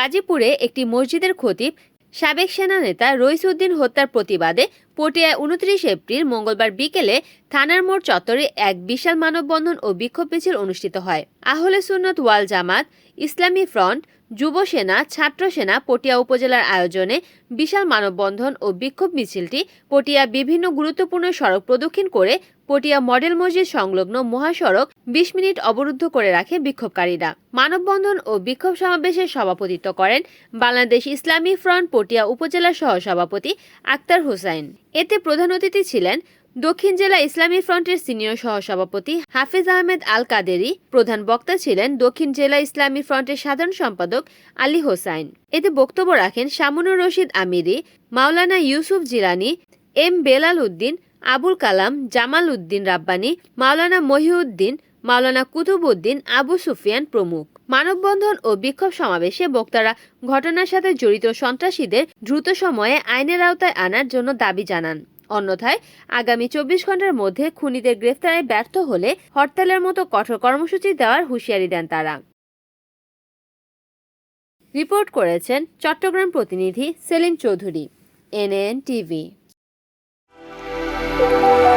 গাজীপুরে একটি মসজিদের খতিব, সাবেক সেনা নেতা রইসউদ্দিন হত্যার প্রতিবাদে পটিয়ায় উনত্রিশ এপ্রিল মঙ্গলবার বিকেলে থানার মোড় চত্বরে এক বিশাল মানববন্ধন ও বিক্ষোভ মিছিল অনুষ্ঠিত হয়। আহলে সুন্নত ওয়াল জামাত, ইসলামী ফ্রন্ট, যুব সেনা, ছাত্র সেনা পটিয়া উপজেলার আয়োজনে বিশাল মানববন্ধন ও বিক্ষোভ মিছিলটি পটিয়া বিভিন্ন গুরুত্বপূর্ণ সড়ক প্রদক্ষিণ করে পটিয়া মডেল মসজিদ সংলগ্ন মহাসড়ক বিশ মিনিট অবরুদ্ধ করে রাখে বিক্ষোভকারীরা। মানববন্ধন ও বিক্ষোভ সমাবেশের সভাপতিত্ব করেন বাংলাদেশ ইসলামী ফ্রন্ট পটিয়া উপজেলা সহ সভাপতি আক্তার হোসাইন। এতে প্রধান অতিথি ছিলেন দক্ষিণ জেলা ইসলামী ফ্রন্টের সিনিয়র সহসভাপতি হাফিজ আহমেদ আল কাদেরি প্রধান বক্তা ছিলেন দক্ষিণ জেলা ইসলামী ফ্রন্টের সাধারণ সম্পাদক আলী হোসাইন। এতে বক্তব্য রাখেন শামুনুর রশিদ আমিরি, মাওলানা ইউসুফ জিলানি, এম বেলাল উদ্দিন আবুল কালাম, জামাল উদ্দিন রাব্বানি, মাওলানা মহিউদ্দিন, মাওলানা কুতুবউদ্দিন, আবু সুফিয়ান প্রমুখ। মানববন্ধন ও বিক্ষোভ সমাবেশে বক্তারা ঘটনার সাথে জড়িত সন্ত্রাসীদের দ্রুত সময়ে আইনের আওতায় আনার জন্য দাবি জানান। অন্যথায়, আগামী চব্বিশ ঘণ্টার মধ্যে খুনিদের গ্রেফতারে ব্যর্থ হলে হরতালের মতো কঠোর কর্মসূচি দেওয়ার হুঁশিয়ারি দেন তারা। রিপোর্ট করেছেন চট্টগ্রাম প্রতিনিধি Selim Chowdhury NN TV Bye.